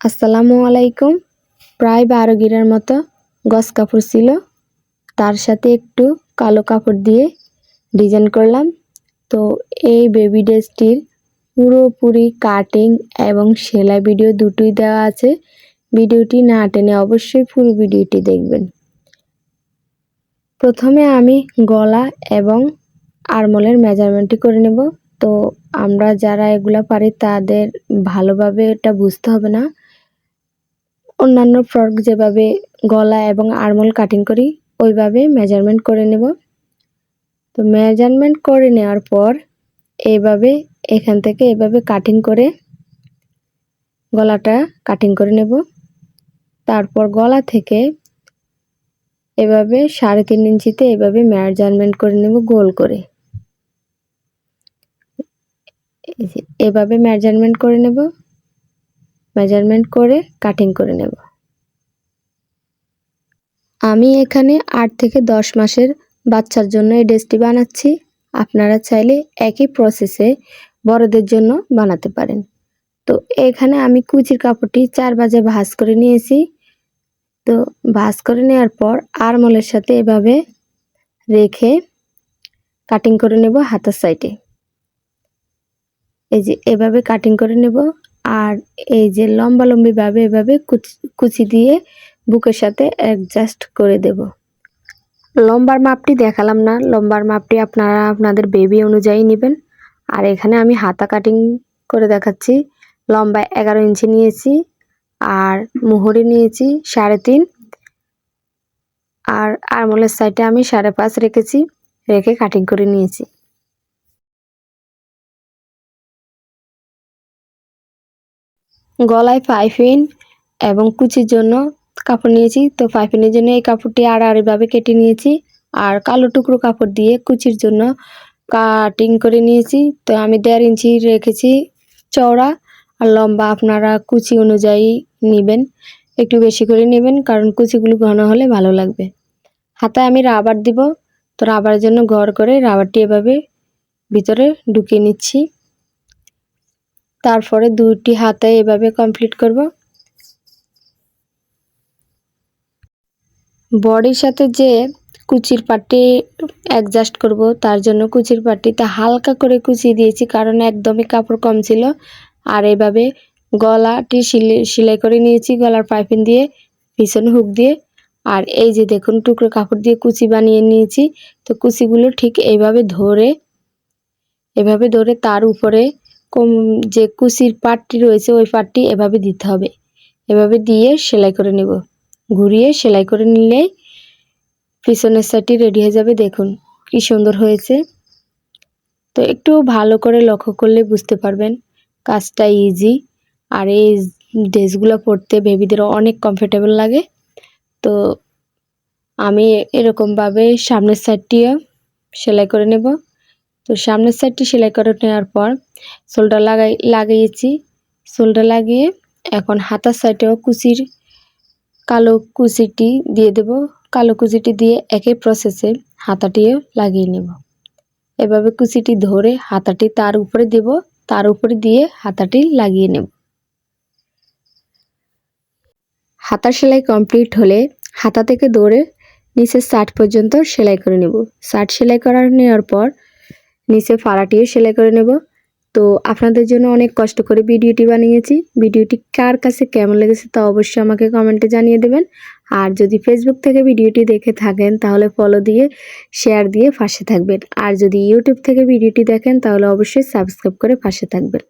আসসালামু আলাইকুম। প্রায় বারো গিরার মতো গস কাপড় ছিল। তার সাথে একটু কালো কাপড় দিয়ে ডিজাইন করলাম। তো এই বেবি ড্রেসটির পুরোপুরি কাটিং এবং সেলাই ভিডিও দুটোই দেওয়া আছে। ভিডিওটি না টেনে অবশ্যই পুরো ভিডিওটি দেখবেন। প্রথমে আমি গলা এবং আরমোলের মেজারমেন্টটি করে নেব। তো আমরা যারা এগুলা পারি তাদের ভালোভাবে এটা বুঝতে হবে না। অন্যান্য ফ্রক যেভাবে গলা এবং আরমোল কাটিং করি, ওইভাবে মেজারমেন্ট করে নেব। তো মেজারমেন্ট করে নেওয়ার পর এইভাবে, এখান থেকে এভাবে কাটিং করে গলাটা কাটিং করে নেব। তারপর গলা থেকে এভাবে সাড়ে তিন ইঞ্চিতে এভাবে মেজারমেন্ট করে নেব গোল করে। এভাবে মেজারমেন্ট করে নেব। মেজারমেন্ট করে কাটিং করে নেব। আমি এখানে আট থেকে দশ মাসের বাচ্চার জন্য এই ড্রেসটি বানাচ্ছি। আপনারা চাইলে একই প্রসেসে বড়দের জন্য বানাতে পারেন। তো এখানে আমি কুচির কাপড়টি চার বাজে ভাজ করে নিয়েছি। তো ভাজ করে নেওয়ার পর আরমলের সাথে এভাবে রেখে কাটিং করে নেব হাতের সাইডে এই যে এভাবে কাটিং করে নেব। আর এই যে লম্বা লম্বিভাবে এভাবে কুচি দিয়ে বুকের সাথে অ্যাডজাস্ট করে দেব। লম্বার মাপটি দেখালাম না। লম্বার মাপটি আপনারা, আপনাদের বেবি অনুযায়ী নেবেন। আর এখানে আমি হাতা কাটিং করে দেখাচ্ছি। লম্বা এগারো ইঞ্চি নিয়েছি আর মোহরি নিয়েছি সাড়ে তিন। আর আরমোলের সাইডে আমি সাড়ে পাঁচ রেখেছি। রেখে কাটিং করে নিয়েছি। গলায় পাইপিন এবং কুচির জন্য কাপড় নিয়েছি। তো পাইপিনের জন্য এই কাপড়টি আড়াআড়িভাবে কেটে নিয়েছি। আর কালো টুকরো কাপড় দিয়ে কুচির জন্য কাটিং করে নিয়েছি। তো আমি দেড় ইঞ্চি রেখেছি চওড়া। আর লম্বা আপনারা কুচি অনুযায়ী নেবেন। একটু বেশি করে নেবেন কারণ কুচিগুলো ঘন হলে ভালো লাগবে। হাতায় আমি রাবার দিব। তো রাবারের জন্য ঘর করে রাবারটি এভাবে ভিতরে ঢুকিয়ে নিচ্ছি। তারপরে দুটি হাতে এভাবে কমপ্লিট করব। বডির সাথে যে কুচির পাটি অ্যাডজাস্ট করব, তার জন্য কুচির পাটিতে হালকা করে কুচি দিয়েছি, কারণ একদমই কাপড় কম ছিল। আর এভাবে গলাটি সেলাই করে নিয়েছি, গলার পাইপিং দিয়ে, পিছনে হুক দিয়ে। আর এই যে দেখুন, টুকরো কাপড় দিয়ে কুচি বানিয়ে নিয়েছি। তো কুচিগুলো ঠিক এইভাবে ধরে, এভাবে ধরে তার উপরে কম যে কুচির পাটটি রয়েছে, ওই পাটটি এভাবে দিতে হবে। এভাবে দিয়ে সেলাই করে নেব। ঘুরিয়ে সেলাই করে নিলেই পিছনের সাইডটি রেডি হয়ে যাবে। দেখুন কি সুন্দর হয়েছে। তো একটু ভালো করে লক্ষ্য করলে বুঝতে পারবেন কাজটা ইজি আর এই ড্রেসগুলো পরতে বেবিদের অনেক কমফোর্টেবল লাগে। তো আমি এরকমভাবে সামনের সাইডটিও সেলাই করে নেব। তো সামনের সাইডটি সেলাই করে নেওয়ার পর সোলটা লাগাই, লাগিয়েছি। সোলটা লাগিয়ে এখন হাতার সাইডেও কুচির, কালো কুচিটি দিয়ে দেব। কালো কুচিটি দিয়ে একই প্রসেসে হাতাটিও লাগিয়ে নেব। এভাবে কুচিটি ধরে হাতাটি তার উপরে দেব, তার উপরে দিয়ে হাতাটি লাগিয়ে নেব। হাতার সেলাই কমপ্লিট হলে হাতা থেকে দৌড়ে নিচের শার্ট পর্যন্ত সেলাই করে নেব। শার্ট সেলাই করার নেওয়ার পর নিচে ফাড়াটিও সেলাই করে নেব। তো আপনাদের জন্য অনেক কষ্ট করে ভিডিওটি বানিয়েছি। ভিডিওটি কার কাছে কেমন লেগেছে তা অবশ্যই আমাকে কমেন্টে জানিয়ে দেবেন। আর যদি ফেসবুক থেকে ভিডিওটি দেখে থাকেন, তাহলে ফলো দিয়ে শেয়ার দিয়ে পাশে থাকবেন। আর যদি ইউটিউব থেকে ভিডিওটি দেখেন, তাহলে অবশ্যই সাবস্ক্রাইব করে পাশে থাকবেন।